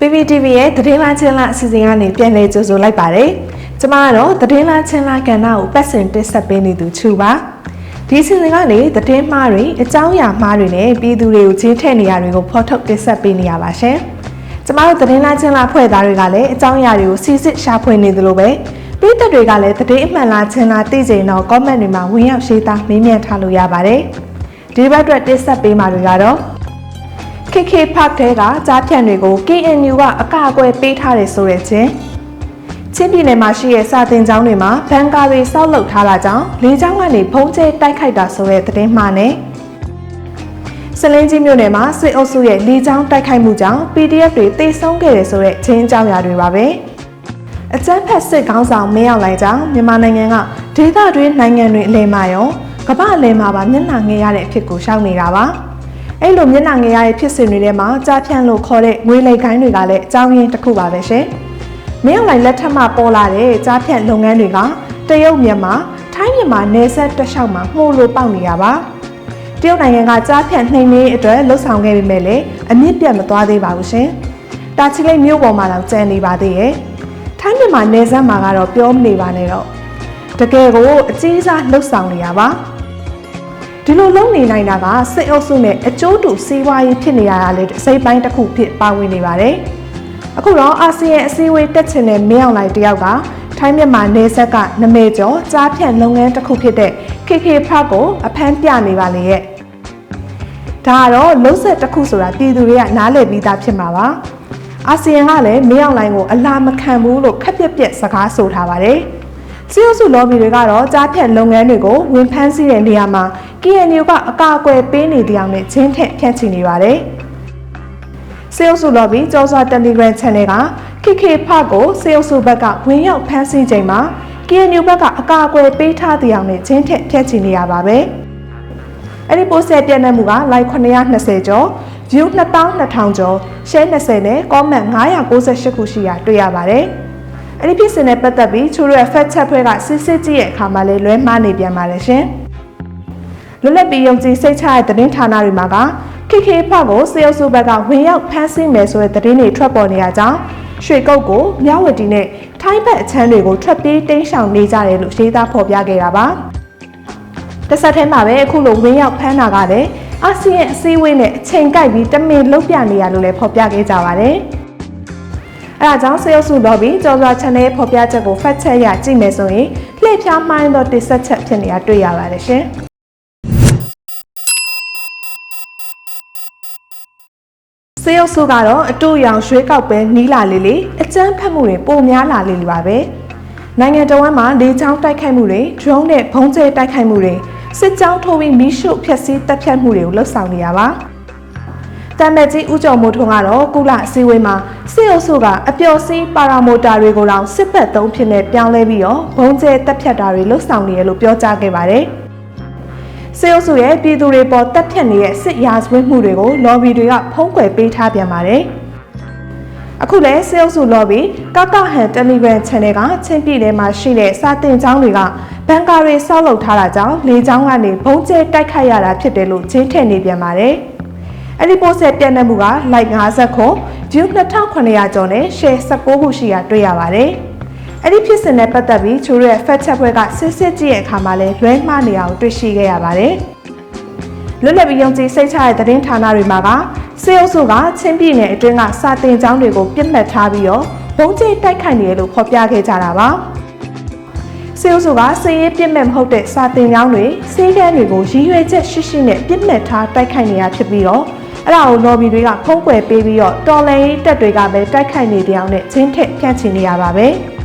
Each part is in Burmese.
PPTV ရဲ့သတင်းလားချင်းလားအစီအစဉ်ကနေပြန်လည်ကြိုဆိုလိုက်ပါတယ်။ကျမကတော့သတင်းလားချင်းလားကဏ္ဍကိုပတ်စင်တက်ဆက်ပေးနေသူချူပါ။ဒီအစီအစဉ်ကနေသတင်းမှားတွေအကြောင်းအရာမှားတွေနဲ့ပြည်သူတွေကိုချင်းထည့်နေရတွေကိုဖော်ထုတ်တက်ဆက်ပေးနေရပါရှင်။ကျမတို့သတင်းလားချင်းလားဖွဲ့သားတွေကလည်းအကြောင်းအရာတွေကိုစီစစ်ရှာဖွေနေသလိုပဲပြည်သက်တွေကလည်းသတင်းအမှန်လားချင်းလားသိကြရင်တော့ comment တွေမှာဝင်ရောက်ရေးသားမေးမြန်းထားလို့ရပါတယ်။ဒီဘက်အတွက်တက်ဆက်ပေးမှာတွေကတော့ KK Park ထဲကကြားဖြန့်တွေကို KNU ကအကာအကွယ်ပေးထားတယ်ဆိုတဲ့ချင်းချင်းပြည်နယ်မှာရှိတဲ့စာတင်ကျောင်းတွေမှာဘန်ကာတွေစောက်လုပ်ထားတာကြောင့်လေကျောင်းကနေဖုံးကျဲတိုက်ခိုက်တာဆိုတဲ့သတင်းမှားနဲ့စလင်းကြီးမြို့နယ်မှာစစ်အုပ်စုရဲ့လေကျောင်းတိုက်ခိုက်မှုကြောင့် PDF တွေတိတ်ဆုံးခဲ့တယ်ဆိုတဲ့ချင်းအကြောင်းအရာတွေပါပဲအကြမ်းဖက်စစ်ကောင်းဆောင်မင်းအောင်လှိုင်ကြောင့်မြန်မာနိုင်ငံကဒေသတွင်းနိုင်ငံတွေအလဲမှာရောကမ္ဘာအလဲမှာပါမျက်နှာငယ်ရတဲ့အဖြစ်ကိုရှောက်နေတာပါ အဲ့လိုမျက်နှာငယ်ရတဲ့ဖြစ်စဉ်တွေထဲမှာကြားဖြန့်လို့ခေါ်တဲ့ငွေလိမ်ကိုင်းတွေကလည်းအကြောင်းရင်းတစ်ခုပါပဲရှင်။မင်းအောင်လှိုင်လက်ထက်မှာပေါ်လာတဲ့ကြားဖြန့်လုပ်ငန်းတွေကတရုတ်မြန်မာထိုင်းမြန်မာနယ်စပ်တစ်လျှောက်မှာမှုလို့ပေါက်နေရပါ။တရုတ်နိုင်ငံကကြားဖြန့်နှိမ်နင်းအတွက်လှုပ်ဆောင်ခဲ့ပေမဲ့လည်းအမြင့်ပြတ်မသွားသေးပါဘူးရှင်။တာချီလိတ်မြို့ပေါ်မှာတော့ကျန်နေပါသေးရဲ့။ထိုင်းမြန်မာနယ်စပ်မှာကတော့ပြောမနေပါနဲ့တော့တကယ်ကိုအကြီးစားလှုပ်ဆောင်နေရပါ။ ဒီလိုလုံးနေနိုင်တာကစစ်အုပ်စုနဲ့အကျိုးတူစီးပွားရေးဖြစ်နေရတာလေအစိပ်ပိုင်းတစ်ခုဖြစ်ပါဝင်နေပါတယ်။အခုတော့အာဆီယံအစည်းအဝေးတက်ချင်တဲ့မင်းအောင်လှိုင်တယောက်ကထိုင်းမြန်မာနယ်စပ်ကနမဲကျော်ကြားဖြန့်လုပ်ငန်းတစ်ခုဖြစ်တဲ့ KK Park ကိုအဖမ်းပြနေပါလေရဲ့။ဒါကတော့လုံးဆက်တစ်ခုဆိုတာပြည်သူတွေကနားလည်ပြီးသားဖြစ်မှာပါ။အာဆီယံကလည်းမင်းအောင်လှိုင်ကိုအလားမခံဘူးလို့ခက်ပြက်ပြက်စကားဆိုထားပါတယ်။စီယိုစုလော်ဘီတွေကတော့ကြားဖြတ်လုပ်ငန်းတွေကိုဝင်ဖမ်းဆီးတဲ့နေရာမှာ KNU ကအကာအကွယ်ပေးနေတဲ့အကြောင်းနဲ့ချင်းထက်ဖြန့်ချီနေပါတယ်။စီယိုစုလော်ဘီကြောစွာ Telegram Channel က KK Park ကိုစီယိုစုဘက်ကဝင်ရောက်ဖမ်းဆီးချိန်မှာ KNU ဘက်ကအကာအကွယ်ပေးထားတဲ့အကြောင်းနဲ့ချင်းထက်ဖြန့်ချီနေရပါပဲ။အဲ့ဒီပို့ဆက်ပြန့်နှံ့မှုက like 920ကျော် view 2200ကျော် share 20နဲ့ comment 998ခုရှိရာတွေ့ရပါတယ်။အဲ့ဒီဖြစ်စဉ်နဲ့ပတ်သက်ပြီးချိုးရဲ fact check ဖွဲ့ကစစ်စစ်ကြည့်ရဲ့အခါမှာလည်းလွဲမှားနေပြန်ပါတယ်ရှင်။ လွတ်လပ်ပြီးယုံကြည်စိတ်ချတဲ့သတင်းဌာနတွေမှာက KK ဖကိုစေအုပ်စုဘက်ကဝင်ရောက်ဖမ်းဆီးမယ်ဆိုတဲ့သတင်းတွေထွက်ပေါ်နေရကြောင်းရွှေကုတ်ကိုမြဝတီနဲ့ထိုင်းဘက်အချမ်းတွေကိုထွက်ပြေးတိမ်းရှောင်နေကြတယ်လို့ရေးသားဖော်ပြခဲ့တာပါ။တစ်ဆက်တည်းမှာပဲအခုလိုဝင်ရောက်ဖမ်းတာကလည်းအာဆီယံအစည်းအဝေးနဲ့အချိန်ကိုက်ပြီးတမင်လုတ်ပြနေရလို့လည်းဖော်ပြခဲ့ကြပါတယ်။အဲဒါကြောင့်စေအုပ်စုတော့ပြီးကြော်စွာ channel ဖော်ပြချက်ကို fact check ရကြည့်မယ်ဆိုရင်လှည့်ဖြားမှိုင်းသောတိဆက်ချက်ဖြစ်နေတာတွေ့ရပါတယ်ရှင်။ စေရုပ်စုကတော့အတူရောင်ရွှေကောက်ပဲနီးလာလေးလေးအကျန်းဖက်မှုတွေပိုများလာလေးလေးပါပဲနိုင်ငံတော်ဝန်မှာလေကြောင်းတိုက်ခိုက်မှုတွေ drone နဲ့ဘုံကျဲတိုက်ခိုက်မှုတွေစစ်ကြောင်းထိုးပြီးမီးရှို့ဖျက်ဆီးတပ်ဖြတ်မှုတွေကိုလှုပ်ဆောင်နေရပါတမ်မက်ကြီးဦးကျော်မိုးထွန်းကတော့ကုလအစည်းအဝေးမှာစစ်အုပ်စုကအပျော်စီးပါရာမိုတာတွေကိုတောင်စစ်ဘက်သုံးဖြစ်နေပြောင်းလဲပြီးတော့ဘုံကျဲတပ်ဖြတ်တာတွေလှုပ်ဆောင်နေရလို့ပြောကြားခဲ့ပါတယ် စေအုပ်စုရဲ့ပြည်သူတွေပေါ်တက်ဖြတ်နေတဲ့စစ်ရာဇဝတ်မှုတွေကိုလော်ဘီတွေကဖုံးကွယ်ပေးထားပြန်ပါတယ်။အခုလဲစေအုပ်စုလော်ဘီကကဟန် Telegram Channel ကချင်းပြည်နယ်မှာရှိတဲ့စာတင်ကျောင်းတွေကဘန်ကာတွေဆောက်လုပ်ထားတာကြောင့်လေကျောင်းကနေဘုံကျဲတိုက်ခိုက်ရတာဖြစ်တယ်လို့ချင်းထည့်နေပြန်ပါတယ်။အဲ့ဒီပို့ဆက်ပြန့်နှံ့မှုက like 50ခု view 2900ကျော်နဲ့ share 16ခုရှိရာတွေ့ရပါတယ်။ အဲ့ဒီဖြစ်စဉ်နဲ့ပတ်သက်ပြီးချိုးရဲ fact check ဘက်ကစစ်စစ်ကြည့်ရဲ့အခါမှာလဲလွဲမှားနေအောင်တွေ့ရှိခဲ့ရပါတယ်။လွတ်လပ်ပြီးယုံကြည်စိတ်ချတဲ့သတင်းဌာနတွေမှာကစေအုပ်စုကချင်းပြည်နယ်အတွင်းကစာတင်ကျောင်းတွေကိုပြစ်မှတ်ထားပြီးတော့ဘုံကျိတိုက်ခိုက်နေတယ်လို့ဖော်ပြခဲ့ကြတာပါ။စေအုပ်စုကစေရေးပြစ်မှတ်မဟုတ်တဲ့စာတင်ကျောင်းတွေစေကန်းတွေကိုရည်ရွယ်ချက်ရှိရှိနဲ့ပြစ်မှတ်ထားတိုက်ခိုက်နေရဖြစ်ပြီးတော့အဲ့ဒါကို lobby တွေကဖုံးကွယ်ပေးပြီးတော့တော်လိုင်းတက်တွေကပဲတိုက်ခိုက်နေတဲ့အကြောင်းနဲ့ချင်းထက်ဖြန့်ချီနေရပါပဲ။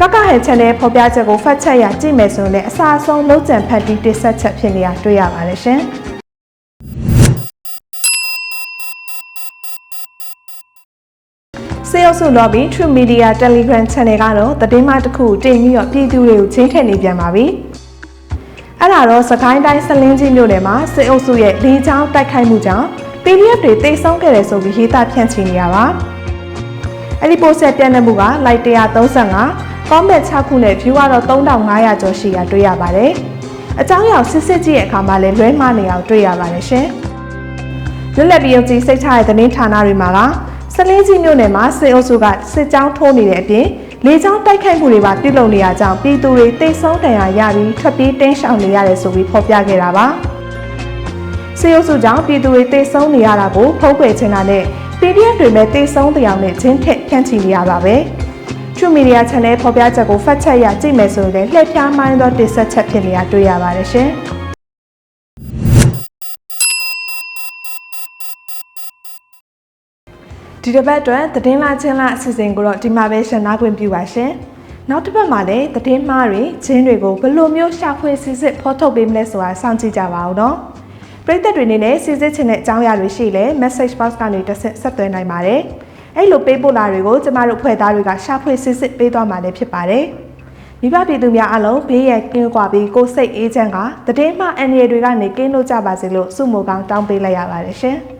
ကကဟန် channel ဖော်ပြချက်ကိုဖတ်ချက်ရကြည့်မယ်ဆိုရင်လည်းအစာအဆုံးလုံးကြံဖတ်ပြီးတိဆက်ချက်ဖြစ်နေတာတွေ့ရပါတယ်ရှင်စေအုပ်စု lobby True Media Telegram Channel ကတော့သတင်းမှတစ်ခုတင်ပြီးတော့ပြည်သူတွေကိုချင်းထည့်နေပြန်ပါပြီ။အဲ့ဒါတော့စကိုင်းတိုင်းစလင်းကြီးမြို့နယ်မှာစေအုပ်စုရဲ့လေကြောင်းတိုက်ခိုက်မှုကြောင့် PDF တွေတိတ်ဆုံးခဲ့တယ်ဆိုပြီးရေးသားဖြန့်ချီနေရပါ။အဲ့ဒီပို့ဆက်ပြန့်နှံ့မှုက like 135 comment 6ခုနဲ့ view ကတော့3500ကျော်ရှိရာတွေ့ရပါတယ်။အကြောင်းအရာစစ်စစ်ကြည့်ရဲ့အခါမှာလည်းလွဲမှားနေအောင်တွေ့ရပါတယ်ရှင်။လွတ်လပ်ပြီးယုံကြည်စိတ်ချတဲ့သတင်းဌာနတွေမှာကဆလေးကြီးမြို့နယ်မှာစစ်အုပ်စုကစစ်ကြောင်းထိုးနေတဲ့အပြင်လေကြောင်းတိုက်ခိုက်မှုတွေပါပြုလုပ်နေရကြောင်းပြည်သူတွေတိတ်ဆုံးတန်ရာရပြီးထွက်ပြေးတင်းရှောင်နေရတယ်ဆိုပြီးဖော်ပြခဲ့တာပါစစ်အုပ်စုကြောင့်ပြည်သူတွေတိတ်ဆုံးနေရတာကိုဖုံးကွယ်ချင်တာနဲ့ PDF တွေမဲ့တိတ်ဆုံးတရားနဲ့ချင်းထက်ဖြန့်ချီနေရပါပဲ True Media Channel ဖော်ပြချက်ကိုဖတ်ချက်ရကြည့်မယ်ဆိုရင်လည်းလှည့်ဖျားမိုင်းသောတင်ဆက်ချက်ဖြစ်နေတာတွေ့ရပါတယ်ရှင်။ဒီတစ်ပတ်အတွက်သတင်းလာချင်းလာအစီအစဉ်ကိုတော့ဒီမှာပဲရှင်းနာခွင့်ပြုပါရှင်။နောက်တစ်ပတ်မှာလည်းသတင်းမှားတွေချင်းတွေကိုဘယ်လိုမျိုးရှာဖွေစစ်စစ်ဖော်ထုတ်ပေးမလဲဆိုတာစောင့်ကြည့်ကြပါဦးနော်။ပရိသတ်တွေအနေနဲ့စစ်စစ်ချင်တဲ့အကြောင်းအရာတွေရှိလဲ message box ကနေတစ်ဆက်ဆက်သွင်းနိုင်ပါတယ်။ အဲ့လိုပေးပို့လာတွေကိုကျမတို့ဖွဲ့သားတွေကရှာဖွေစစ်စစ်ပေးသွားမှာလည်းဖြစ်ပါတယ်။မိဘပြည်သူများအလုံးဘေးရန်ကင်းကွာပြီးကိုယ်စိတ်အေးချမ်းကသတင်းမှအန္တရာယ်တွေကနေကင်းလို့ကြပါစေလို့ဆုမွန်ကောင်းတောင်းပေးလိုက်ရပါတယ်ရှင်။